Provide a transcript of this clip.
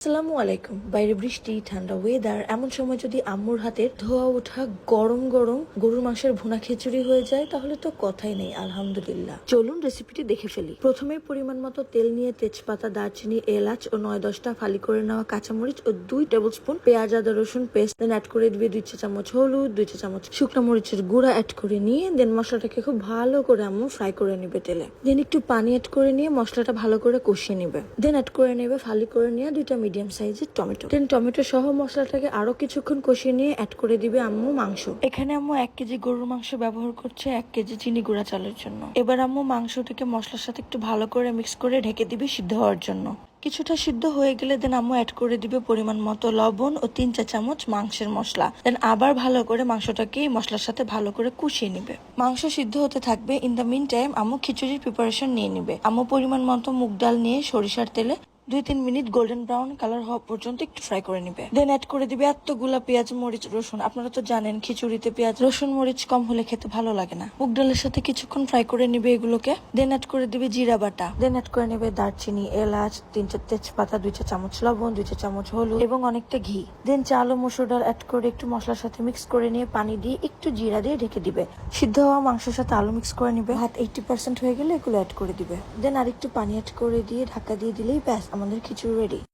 আসসালামু আলাইকুম। বাইরে বৃষ্টি, ঠান্ডা ওয়েদার এমন সময় যদি আম্মুর হাতের ধোয়া ওঠা গরম গরম গরুর মাংসের ভুনা খিচুড়ি হয়ে যায়, তাহলে তো কথাই নেই, আলহামদুলিল্লাহ। চলুন রেসিপিটি দেখে ফেলি। প্রথমে পরিমাণ মতো তেল নিয়ে তেজপাতা, দারচিনি, এলাচ ও নয় দশটা ফালি করে নেওয়া কাঁচামরিচ ও দুই টেবিল স্পুন পেঁয়াজ, আদা, রসুন পেস্ট দেন অ্যাড করে দিবে দুই চা চামচ হলুদ, দুই চা চামচ শুকনো মরিচের গুঁড়া অ্যাড করে নিয়ে দেন মশলাটাকে খুব ভালো করে আম্মু ফ্রাই করে নিবে তেলে। দেন একটু পানি অ্যাড করে নিয়ে মশলাটা ভালো করে কষিয়ে নিবে। দেন অ্যাড করে নেবে, ফালি করে নিয়ে দুইটা মিডিয়াম সাইজের টমেটো। দেন টমেটো সহ মশলাটাকে আরও কিছুক্ষণ কষিয়ে নিয়ে অ্যাড করে দিবে আম্মু মাংস। এখানে আম্মু এক কেজি গরুর মাংস ব্যবহার করছে এক কেজি চিনি গুঁড়া চালের জন্য। এবার আম্মু মাংসটাকে মশলার সাথে একটু ভালো করে মিক্স করে ঢেকে দিবে সিদ্ধ হওয়ার জন্য। কিছুটা সিদ্ধ হয়ে গেলে দেন আম্মু অ্যাড করে দিবে পরিমাণ মতো লবণ ও তিন চা চামচ মাংসের মশলা। দেন আবার ভালো করে মাংসটাকে মশলার সাথে ভালো করে কষিয়ে নিবে। মাংস সিদ্ধ হতে থাকবে। ইন দ্য মিন টাইম আম্মু খিচুড়ির প্রিপারেশন নিয়ে নিবে। আম্মু পরিমাণ মতো মুগ ডাল নিয়ে সরিষার তেলে দুই তিন মিনিট গোল্ডেন ব্রাউন কালার হওয়া পর্যন্ত একটু ফ্রাই করে নিবে। দেন অ্যাড করে দিবে এতগুলা পেঁয়াজ, মরিচ, রসুন। আপনারা তো জানেন, খিচুড়িতে পেঁয়াজ, রসুন, মরিচ কম হলে খেতে ভালো লাগে না। মুগ ডালের সাথে কিছুক্ষণ ফ্রাই করে নিবে এগুলোকে। দেন অ্যাড করে দিবে জিরা বাটা। দেন অ্যাড করে নেবে দারচিনি, এলাচ, তিন চার তেজপাতা, দুই চা চামচ লবণ, দুই চা চামচ হলুদ এবং অনেকটা ঘি। দেন চাল ও মসুর ডাল অ্যাড করে একটু মশলার সাথে মিক্স করে নিয়ে পানি দিয়ে একটু জিরা দিয়ে ঢেকে দিবে। সিদ্ধ হওয়া মাংসের সাথে আলু মিক্স করে নিবে। ভাত এইটি পার্সেন্ট হয়ে গেলে এগুলো অ্যাড করে দিবে। দেন আরেকটু পানি অ্যাড করে দিয়ে ঢাকা দিয়ে দিলেই ব্যাস আমাদের খিচুড়ি রেডি